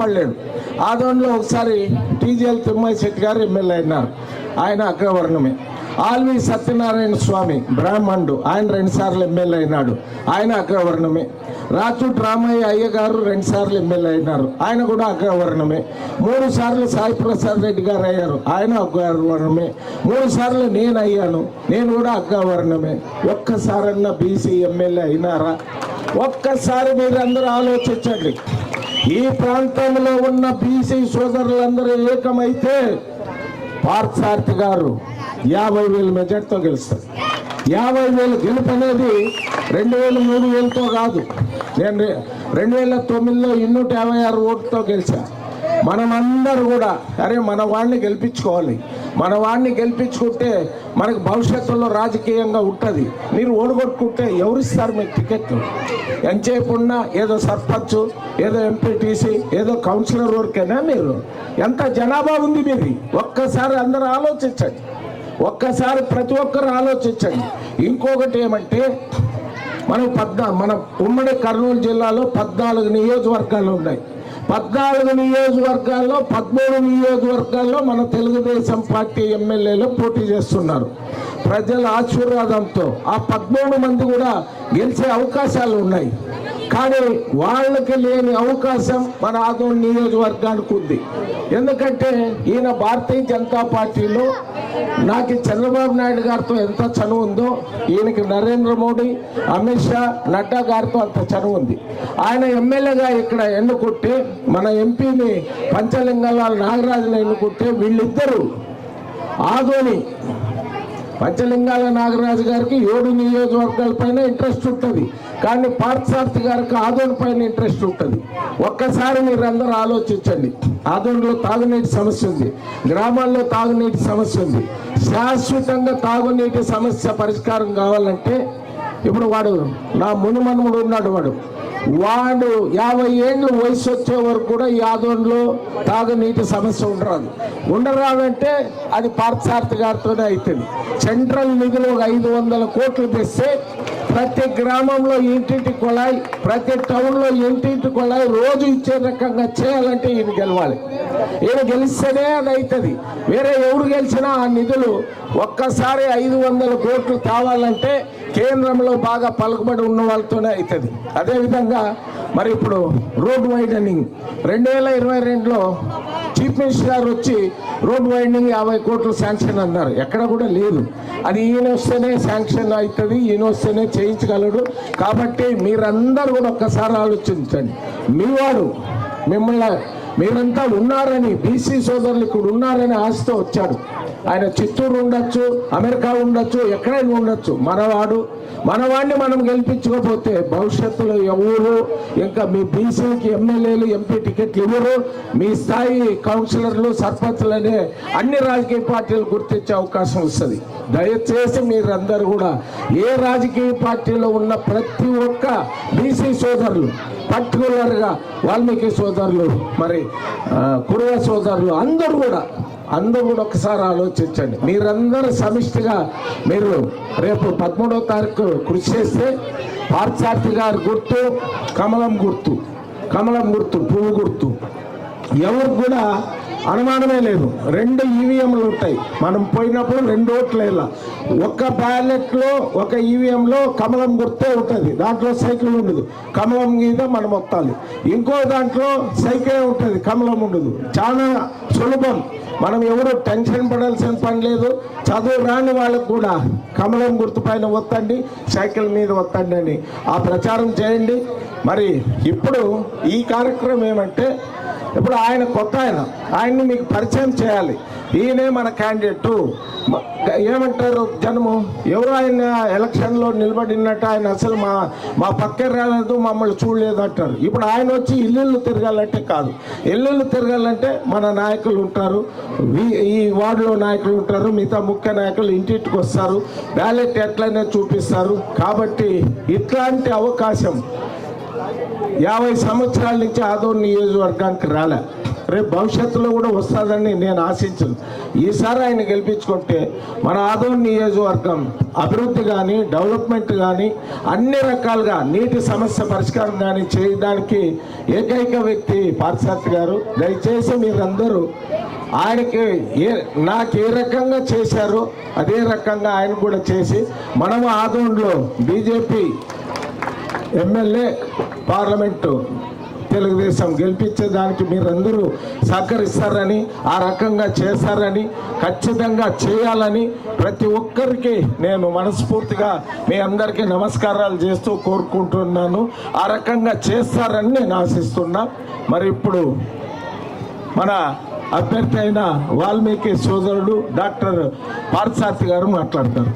పడలేడు ఆదోన్లో ఒకసారి టీజీఎల్ తిమ్మయ్య శెట్టి గారు ఎమ్మెల్యే అయినారు. ఆయన అగ్రవర్ణమే. ఆల్వి సత్యనారాయణ స్వామి బ్రాహ్మణుడు. ఆయన రెండుసార్లు ఎమ్మెల్యే అయినాడు. ఆయన అగ్రవర్ణమే. రాచూట్ రామయ్య అయ్య గారు రెండుసార్లు ఎమ్మెల్యే అయినారు. ఆయన కూడా అగ్రవర్ణమే. మూడు సార్లు సాయి ప్రసాద్ రెడ్డి గారు అయ్యారు. ఆయన అగ్రవర్ణమే. మూడు సార్లు నేను అయ్యాను. నేను కూడా అగ్రవర్ణమే. ఒక్కసారన్నా బీసీ ఎమ్మెల్యే అయినారా? ఒక్కసారి మీరందరూ ఆలోచించండి. ఈ ప్రాంతంలో ఉన్న బీసీ సోదరులందరూ ఏకమైతే పార్థసారథి గారు యాభై వేల మెజార్టీతో గెలుస్తారు. యాభై వేలు గెలుపు అనేది రెండు వేల మూడు వేలతో కాదు. నేను రెండు వేల తొమ్మిదిలో ఇన్నూట యాభై ఆరు ఓటుతో గెలిచా. మనమందరూ కూడా అరే మన వాడిని గెలిపించుకోవాలి. మన వాడిని గెలిపించుకుంటే మనకు భవిష్యత్తులో రాజకీయంగా ఉంటుంది. మీరు ఓడగొట్టుకుంటే ఎవరిస్తారు మీకు టికెట్లు ఎంతసేపు ఉన్నా ఏదో సర్పంచ్ ఏదో ఎంపీటీసీ ఏదో కౌన్సిలర్ వరకేనా మీరు? ఎంత జనాభా ఉంది మీది? ఒక్కసారి అందరూ ఆలోచించండి. ఒక్కసారి ప్రతి ఒక్కరు ఆలోచించండి. ఇంకొకటి ఏమంటే మనం పద్నా మన ఉమ్మడి కర్నూలు జిల్లాలో పద్నాలుగు నియోజకవర్గాలు ఉన్నాయి. పద్నాలుగు నియోజకవర్గాల్లో పదమూడు నియోజకవర్గాల్లో మన తెలుగుదేశం పార్టీ ఎమ్మెల్యేలు పోటీ చేస్తున్నారు. ప్రజల ఆశీర్వాదంతో ఆ పదమూడు మంది కూడా గెలిచే అవకాశాలు ఉన్నాయి. కానీ వాళ్ళకి లేని అవకాశం మన ఆదోళ నియోజకవర్గానికి ఉంది. ఎందుకంటే ఈయన భారతీయ జనతా పార్టీలో నాకు చంద్రబాబు నాయుడు గారితో ఎంత చనువు ఉందో ఈయనకి నరేంద్ర మోడీ అమిత్ షా నడ్డా గారితో అంత చనువు ఉంది. ఆయన ఎమ్మెల్యేగా ఇక్కడ ఎన్నుకుంటే మన ఎంపీని పంచలింగాల నాగరాజుని ఎన్నుకుంటే వీళ్ళిద్దరూ ఆదోని పంచలింగాల నాగరాజు గారికి ఏడు నియోజకవర్గాల పైన ఇంట్రెస్ట్ ఉంటుంది. కానీ పార్థసార్థి గారికి ఆదోని పైన ఇంట్రెస్ట్ ఉంటుంది. ఒక్కసారి మీరందరూ ఆలోచించండి. ఆదోనిలో తాగునీటి సమస్య ఉంది. గ్రామాల్లో తాగునీటి సమస్య ఉంది. శాశ్వతంగా తాగునీటి సమస్య పరిష్కారం కావాలంటే ఇప్పుడు వాడు నా మునుమనుముడు ఉన్నాడు వాడు. వాడు యాభై ఏళ్ళు వయసు వచ్చే వరకు కూడా ఈ ఆదోన్లో తాగునీటి సమస్య ఉండరాదు. ఉండరాదంటే అది పార్థసారథి గారితోనే అవుతుంది సెంట్రల్ నిధులు ఒక ఐదు వందల కోట్లు తెస్తే ప్రతి గ్రామంలో ఇంటింటి కొళాయి ప్రతి టౌన్లో ఇంటింటి కొళాయి రోజు ఇచ్చే రకంగా చేయాలంటే ఈయన గెలవాలి. ఈయన గెలిస్తేనే అది అవుతుంది వేరే ఎవరు గెలిచినా ఆ నిధులు ఒక్కసారి ఐదు వందల కోట్లు కావాలంటే కేంద్రంలో బాగా పలుకుబడి ఉన్న వాళ్ళతోనే అవుతుంది అదేవిధంగా మరి ఇప్పుడు రోడ్ వైడనింగ్. రెండు వేల ఇరవై రెండులో చీఫ్ మినిస్టర్ గారు వచ్చి రోడ్ వైండింగ్ యాభై కోట్లు శాంక్షన్ అన్నారు. ఎక్కడ కూడా లేదు. అది ఈయన వస్తేనే శాంక్షన్ అవుతుంది ఈయన వస్తేనే చేయించగలడు. కాబట్టి మీరందరూ కూడా ఒక్కసారి ఆలోచించండి. మీ వాడు మిమ్మల్ని మీరంతా ఉన్నారని బీసీ సోదరులు ఇక్కడ ఉన్నారని ఆశతో వచ్చాడు. ఆయన చిత్తూరు ఉండొచ్చు అమెరికా ఉండొచ్చు ఎక్కడైనా ఉండొచ్చు. మనవాడు మనవాడిని మనం గెలిపించకపోతే భవిష్యత్తులో ఎవరు ఇంకా మీ బీసీకి ఎమ్మెల్యేలు ఎంపీ టికెట్లు ఇవ్వరు. మీ స్థాయి కౌన్సిలర్లు సర్పంచ్లు అన్ని రాజకీయ పార్టీలు గుర్తించే అవకాశం వస్తుంది. దయచేసి మీరందరూ కూడా ఏ రాజకీయ పార్టీలో ఉన్న ప్రతి ఒక్క బీసీ సోదరులు పర్టికులర్గా వాల్మీకి సోదరులు మరి కుడువ కురువ సోదరులు అందరూ కూడా అందరూ కూడా ఒకసారి ఆలోచించండి. మీరందరూ సమిష్టిగా మీరు రేపు పదమూడవ తారీఖు కృషి చేస్తే పార్థసారథి గారి గుర్తు కమలం గుర్తు కమలం గుర్తు పువ్వు గుర్తు. ఎవరు కూడా అనుమానమే లేదు. రెండు ఈవీఎంలు ఉంటాయి. మనం పోయినప్పుడు రెండు ఓట్లు ఒక ఒక్క బ్యాలెట్లో ఒక ఈవీఎంలో కమలం గుర్తే ఉంటుంది. దాంట్లో సైకిల్ ఉండదు. కమలం మీద మనం వత్తాలి ఇంకో దాంట్లో సైకిల్ ఉంటుంది. కమలం ఉండదు. చాలా సులభం. మనం ఎవరు టెన్షన్ పడాల్సిన పని లేదు. చదువు రాని వాళ్ళకు కూడా కమలం గుర్తు పైన వత్తండి సైకిల్ మీద వత్తండి అని. ఆ ప్రచారం చేయండి. మరి ఇప్పుడు ఈ కార్యక్రమం ఏమంటే ఇప్పుడు ఆయన కొత్త ఆయన. ఆయన్ని మీకు పరిచయం చేయాలి. ఈయనే మన క్యాండిడేట్ ఏమంటారు జనము? ఎవరు ఆయన ఎలక్షన్లో నిలబడినట్టు ఆయన అసలు మా మా పక్కన రాలేదు మమ్మల్ని చూడలేదు అంటారు. ఇప్పుడు ఆయన వచ్చి ఇల్లు తిరగాలంటే కాదు. ఇల్లు తిరగాలంటే మన నాయకులు ఉంటారు. ఈ- ఈ వార్డులో నాయకులు ఉంటారు. మిగతా ముఖ్య నాయకులు ఇంటింటికి వస్తారు. బ్యాలెట్ ఎట్లనే చూపిస్తారు. కాబట్టి ఇట్లాంటి అవకాశం యాభై సంవత్సరాల నుంచి ఆదోన్ నియోజకవర్గానికి రాలే. రేపు భవిష్యత్తులో కూడా వస్తుందని నేను ఆశించను. ఈసారి ఆయన గెలిపించుకుంటే మన ఆదోన్ నియోజకవర్గం అభివృద్ధి కానీ డెవలప్మెంట్ కానీ అన్ని రకాలుగా నీటి సమస్య పరిష్కారం కానీ చేయడానికి ఏకైక వ్యక్తి పార్సార్థి గారు. దయచేసి మీరందరూ ఆయనకి ఏ నాకు ఏ రకంగా చేశారో అదే రకంగా ఆయన కూడా చేసి మనము ఆదోన్లో బీజేపీ ఎమ్మెల్యే పార్లమెంటు తెలుగుదేశం గెలిపించేదానికి మీరందరూ సహకరిస్తారని ఆ రకంగా చేస్తారని ఖచ్చితంగా చేయాలని ప్రతి ఒక్కరికి నేను మనస్ఫూర్తిగా మీ అందరికీ నమస్కారాలు చేస్తూ కోరుకుంటున్నాను. ఆ రకంగా చేస్తారని నేను ఆశిస్తున్నా. మరి ఇప్పుడు మన అభ్యర్థి అయిన వాల్మీకి సోదరుడు డాక్టర్ పార్సార్థి గారు మాట్లాడతారు.